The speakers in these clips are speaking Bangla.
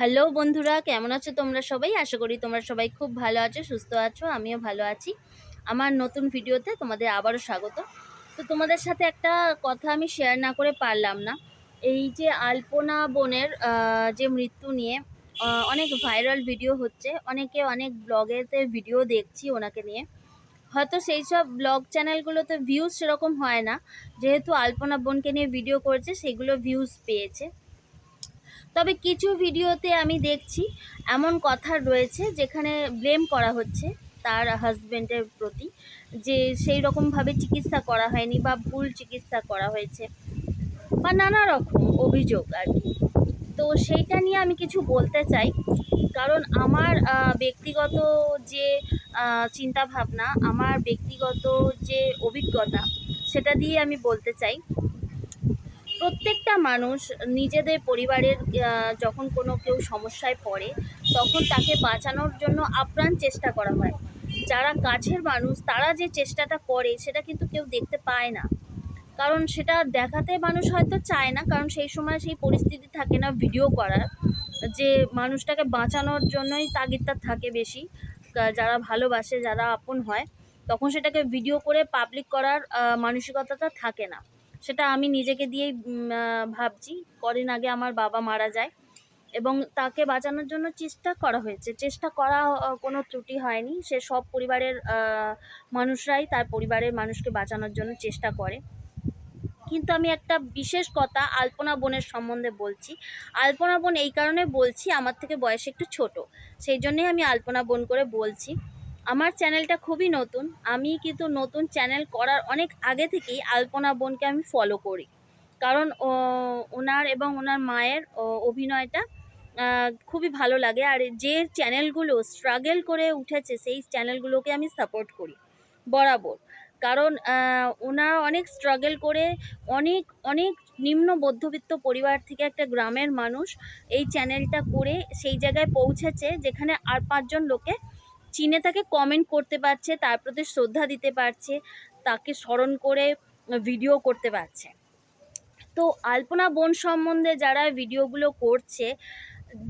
হ্যালো বন্ধুরা, কেমন আছো তোমরা সবাই? আশা করি তোমরা সবাই খুব ভালো আছো, সুস্থ আছো, আমিও ভালো আছি। আমার নতুন ভিডিওতে তোমাদের আবারও স্বাগত। তো তোমাদের সাথে একটা কথা আমি শেয়ার না করে পারলাম না। এই যে আলপনা বোনের যে মৃত্যু নিয়ে অনেক ভাইরাল ভিডিও হচ্ছে, অনেকে অনেক ব্লগেতে ভিডিও দেখছি ওনাকে নিয়ে। হয়তো সেই সব ব্লগ চ্যানেলগুলোতে ভিউজ সেরকম হয় না। যেহেতু আলপনা বোনকে নিয়ে ভিডিও করেছে, সেগুলো ভিউজ পেয়েছে। তবে কিছু ভিডিওতে আমি দেখছি এমন কথা রয়েছে যেখানে ব্লেম করা হচ্ছে তার হাজবেন্ডের প্রতি যে সেই রকমভাবে চিকিৎসা করা হয়নি বা ভুল চিকিৎসা করা হয়েছে বা নানা রকম অভিযোগ আর কি। তো সেইটা নিয়ে আমি কিছু বলতে চাই। কারণ আমার ব্যক্তিগত যে চিন্তা ভাবনা আমার ব্যক্তিগত যে অভিজ্ঞতা, সেটা দিয়ে আমি বলতে চাই। প্রত্যেকটা মানুষ নিজেদের পরিবারের যখন কোনো কেউ সমস্যায় পড়ে, তখন তাকে বাঁচানোর জন্য আপ্রাণ চেষ্টা করা হয়। যারা কাছের মানুষ, তারা যে চেষ্টাটা করে, সেটা কিন্তু কেউ দেখতে পায় না। কারণ সেটা দেখাতে মানুষ হয়তো চায় না, কারণ সেই সময় সেই পরিস্থিতি থাকে না ভিডিও করার। যে মানুষটাকে বাঁচানোর জন্যই তাগিদটা থাকে বেশি। যারা ভালোবাসে, যারা আপন হয়, তখন সেটাকে ভিডিও করে পাবলিক করার মানসিকতাটা থাকে না। সেটা আমি নিজেকে দিয়েই ভাবছি। কদিন আগে আমার বাবা মারা যায় এবং তাকে বাঁচানোর জন্য চেষ্টা করা হয়েছে। চেষ্টা করা কোনো ত্রুটি হয়নি। সে সব পরিবারের মানুষরাই তার পরিবারের মানুষকে বাঁচানোর জন্য চেষ্টা করে। কিন্তু আমি একটা বিশেষ কথা আলপনা বোনের সম্বন্ধে বলছি। আলপনা বোন এই কারণে বলছি, আমার থেকে বয়সে একটু ছোট। সেই জন্যই আমি আলপনা বোন করে বলছি। আমার চ্যানেলটা খুবই নতুন। আমি কিন্তু নতুন চ্যানেল করার অনেক আগে থেকেই আলপনা বোনকে আমি ফলো করি। কারণ ওনার এবং ওনার মায়ের অভিনয়টা খুবই ভালো লাগে। আর যে চ্যানেলগুলো স্ট্রাগল করে উঠেছে, সেই চ্যানেলগুলোকে আমি সাপোর্ট করি। বরাবর। কারণ ওনারা অনেক স্ট্রাগল করে, অনেক অনেক নিম্ন মধ্যবিত্ত পরিবার থেকে একটা গ্রামের মানুষ এই চ্যানেলটা করে সেই জায়গায় পৌঁছেছে, যেখানে আর পাঁচজন লোকে চিনে তাকে কমেন্ট করতে পারছে, তার প্রতি শ্রদ্ধা দিতে পারছে, তাকে স্মরণ করে ভিডিও করতে পারছে। তো আলপনা বোন সম্বন্ধে যারা ভিডিওগুলো করছে,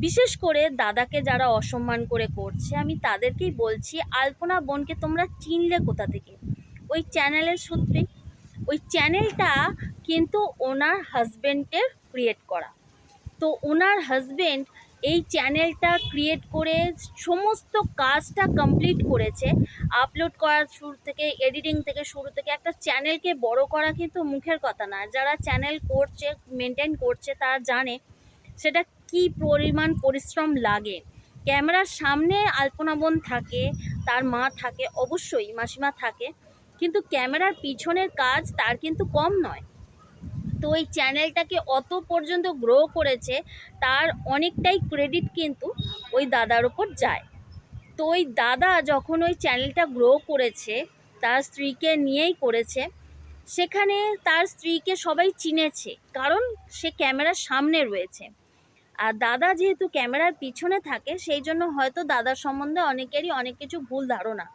বিশেষ করে দাদাকে যারা অসম্মান করে করছে, আমি তাদেরকেই বলছি, আলপনা বোনকে তোমরা চিনলে কোথা থেকে? ওই চ্যানেলের সূত্রে। ওই চ্যানেলটা কিন্তু ওনার হাজবেন্ডের ক্রিয়েট করা। তো ওনার হাজবেন্ড এই চ্যানেলটা ক্রিয়েট করে সমস্ত কাজটা কমপ্লিট করেছে। আপলোড করার শুরু থেকে এডিটিং থেকে শুরু থেকে একটা চ্যানেলকে বড় করা কিন্তু মুখের কথা না। যারা চ্যানেল করছে মেনটেন করছে, তারা জানে সেটা কি পরিমাণ পরিশ্রম লাগে। ক্যামেরার সামনে আলপনা বোন থাকে, তার মা থাকে, অবশ্যই মাসিমা থাকে। কিন্তু ক্যামেরার পিছনের কাজ তার কিন্তু কম নয়। তো ওই চ্যানেলটাকে অত পর্যন্ত গ্রো করেছে, তার অনেকটাই ক্রেডিট কিন্তু ওই দাদার ওপর যায়। তো ওই দাদা যখন ওই চ্যানেলটা গ্রো করেছে, তার স্ত্রীকে নিয়েই করেছে, সেখানে তার স্ত্রীকে সবাই চিনেছে, কারণ সে ক্যামেরার সামনে রয়েছে। আর দাদা যেহেতু ক্যামেরার পিছনে থাকে, সেই জন্য হয়তো দাদার সম্বন্ধে অনেকেরই অনেক কিছু ভুল ধারণা।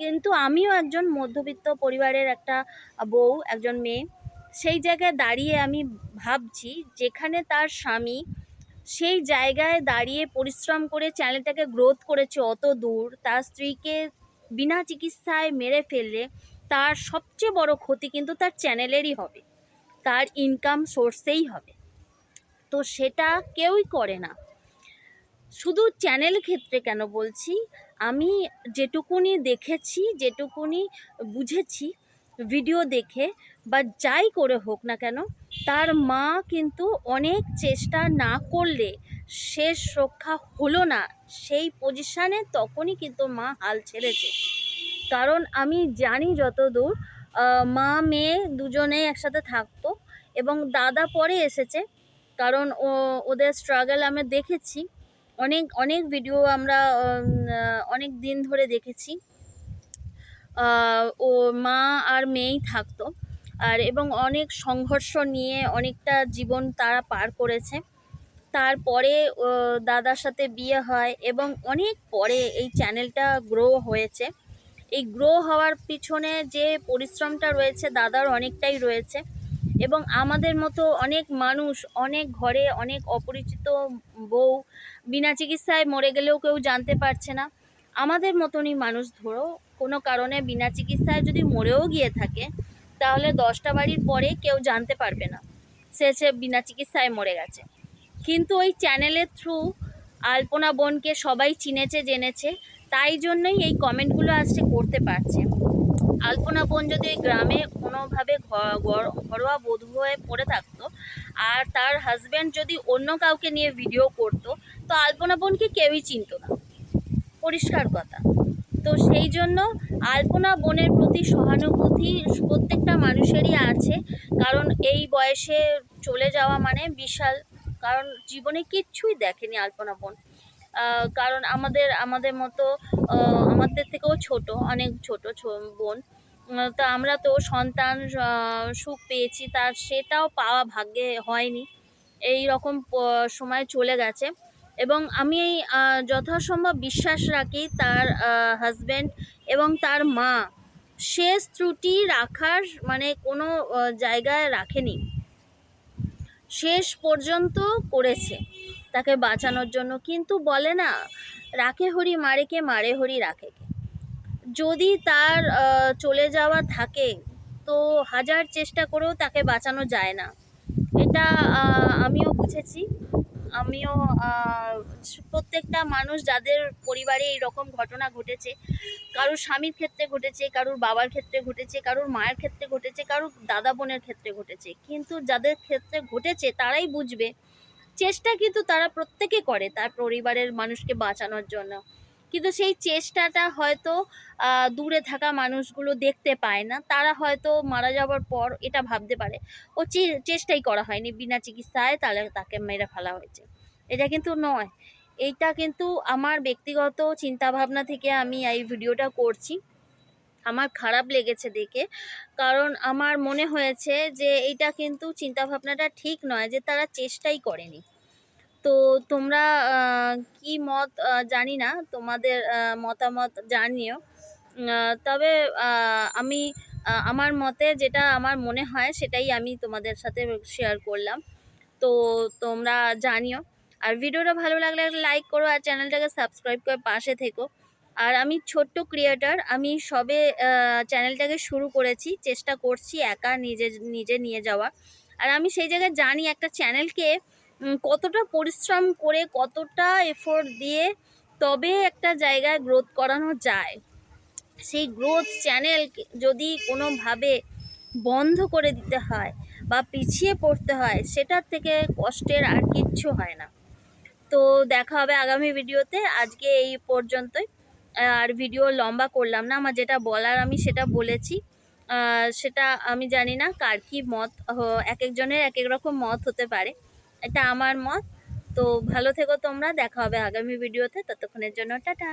কিন্তু আমিও একজন মধ্যবিত্ত পরিবারের একটা বউ, একজন মেয়ে সেই জায়গায় দাঁড়িয়ে আমি ভাবছি, যেখানে তার স্বামী সেই জায়গায় দাঁড়িয়ে পরিশ্রম করে চ্যানেলটাকে গ্রোথ করেছে অত দূর, তার স্ত্রীকে বিনা চিকিৎসায় মেরে ফেললে তার সবচেয়ে বড় ক্ষতি কিন্তু তার চ্যানেলেরই হবে, তার ইনকাম সোর্সেই হবে। তো সেটা কেউই করে না। শুধু চ্যানেল ক্ষেত্রে কেন বলছি, আমি যেটুকুনি দেখেছি, যেটুকুনি বুঝেছি ভিডিও দেখে বা যাই করে হোক না কেন, তার মা কিন্তু অনেক চেষ্টা না করলে শেষ রক্ষা হলো না। সেই পজিশানে তখনই কিন্তু মা হাল ছেড়েছে। কারণ আমি জানি যতদূর মা মেয়ে দুজনেই একসাথে থাকতো এবং দাদা পরে এসেছে। কারণ ও, ওদের স্ট্রাগল আমি দেখেছি। অনেক অনেক ভিডিও আমরা অনেক দিন ধরে দেখেছি। ও মা আর মেয়েই থাকতো। আর এবং অনেক সংঘর্ষ নিয়ে অনেকটা জীবন তারা পার করেছে। তারপরে দাদার সাথে বিয়ে হয় এবং অনেক পরে এই চ্যানেলটা গ্রো হয়েছে। এই গ্রো হওয়ার পিছনে যে পরিশ্রমটা রয়েছে, দাদার অনেকটাই রয়েছে এবং আমাদের মতো অনেক মানুষ, অনেক ঘরে অনেক অপরিচিত বউ বিনা চিকিৎসায় মরে গেলেও কেউ জানতে পারছে না। আমাদের মতনই মানুষ ধরো, কোনো কারণে বিনা চিকিৎসায় যদি মরেও গিয়ে থাকে তাহলে দশটা বাড়ির পরে কেউ জানতে পারবে না। সে সে বিনা চিকিৎসায় মরে গেছে। কিন্তু ওই চ্যানেলের থ্রু আলপনা বোনকে সবাই চিনেছে, জেনেছে, তাই জন্যই এই কমেন্টগুলো আজকে করতে পারছে। আলপনা বোন যদি ওই গ্রামে কোনোভাবে ঘর- ঘরোয়া বধূ হয়ে পড়ে থাকতো আর তার হাজব্যান্ড যদি অন্য কাউকে নিয়ে ভিডিও করতো, তো আলপনা বোনকে কেউই চিনতো না। পরিষ্কার কথা। তো সেই জন্য আলপনা বোনের প্রতি সহানুভূতি প্রত্যেকটা মানুষেরই আছে। কারণ এই বয়সে চলে যাওয়া মানে বিশাল। কারণ জীবনে কিচ্ছুই দেখেনি আলপনা বোন। কারণ আমাদের আমাদের মতো আমাদের থেকেও ছোট, অনেক ছোট বোন। তা আমরা তো সন্তান সুখ পেয়েছি, তার সেটাও পাওয়া ভাগ্যে হয়নি। এই রকম সময় চলে গেছে। এবং আমি যথাসম্ভব বিশ্বাস রাখি তার হাজব্যান্ড এবং তার মা। শেষ ত্রুটি রাখার মানে কোনো জায়গায় রাখেনি। শেষ পর্যন্ত করেছে তাকে বাঁচানোর জন্য। কিন্তু বলে না, রাখে হরি মারে কে, মারে হরি রাখে যদি তার চলে যাওয়া থাকে, তো হাজার চেষ্টা করেও তাকে বাঁচানো যায় না। এটা আমিও বুঝেছি। আমিও প্রত্যেকটা মানুষ যাদের পরিবারে এরকম ঘটনা ঘটেছে, কারোর স্বামীর ক্ষেত্রে ঘটেছে, কারোর বাবার ক্ষেত্রে ঘটেছে, কারোর মায়ের ক্ষেত্রে ঘটেছে, কারোর দাদা বোনের ক্ষেত্রে ঘটেছে, কিন্তু যাদের ক্ষেত্রে ঘটেছে তারাই বুঝবে। চেষ্টা কিন্তু তারা প্রত্যেকে করে তার পরিবারের মানুষকে বাঁচানোর জন্য। কিন্তু সেই চেষ্টাটা হয়তো দূরে থাকা মানুষগুলো দেখতে পায় না। তারা হয়তো মারা যাওয়ার পর এটা ভাবতে পারে, ও চেষ্টাই করা হয়নি, বিনা চিকিৎসায় তাহলে তাকে মেরে ফেলা হয়েছে। এটা কিন্তু নয়। এইটা কিন্তু আমার ব্যক্তিগত চিন্তাভাবনা থেকে আমি এই ভিডিওটা করছি। আমার খারাপ লেগেছে দেখে, কারণ আমার মনে হয়েছে যে এইটা কিন্তু চিন্তাভাবনাটা ঠিক নয় যে তারা চেষ্টাই করেনি। তো তোমরা কি মত জানি না, তোমাদের মতামত জানিও। তবে আমি আমার মতে যেটা আমার মনে হয় সেটাই আমি তোমাদের সাথে শেয়ার করলাম। তো তোমরা জানিও। আর ভিডিওটা ভালো লাগলে লাইক করো আর চ্যানেলটাকে সাবস্ক্রাইব করে পাশে থেকো। আর আমি ছোট্ট ক্রিয়েটার আমি সবে চ্যানেলটাকে শুরু করেছি, চেষ্টা করছি একা নিজে নিজে নিয়ে যাওয়া। আর আমি সেই জায়গায় জানি একটা চ্যানেলকে কতটা পরিশ্রম করে, কতটা এফোর্ট দিয়ে তবে একটা জায়গায় গ্রোথ করানো যায়। সেই গ্রোথ চ্যানেল যদি কোনোভাবে বন্ধ করে দিতে হয় বা পিছিয়ে পড়তে হয়, সেটার থেকে কষ্টের আর কিচ্ছু হয় না। তো দেখা হবে আগামী ভিডিওতে। আজকে এই পর্যন্তই। আর ভিডিও লম্বা করলাম না, আমার যেটা বলার আমি সেটা বলেছি। সেটা আমি জানি না কার কী মত এক একজনের এক এক রকম মত হতে পারে। এটা আমার মত। তো ভালো থেকো তোমরা দেখা হবে আগামী ভিডিওতে ততক্ষণের জন্য টাটা।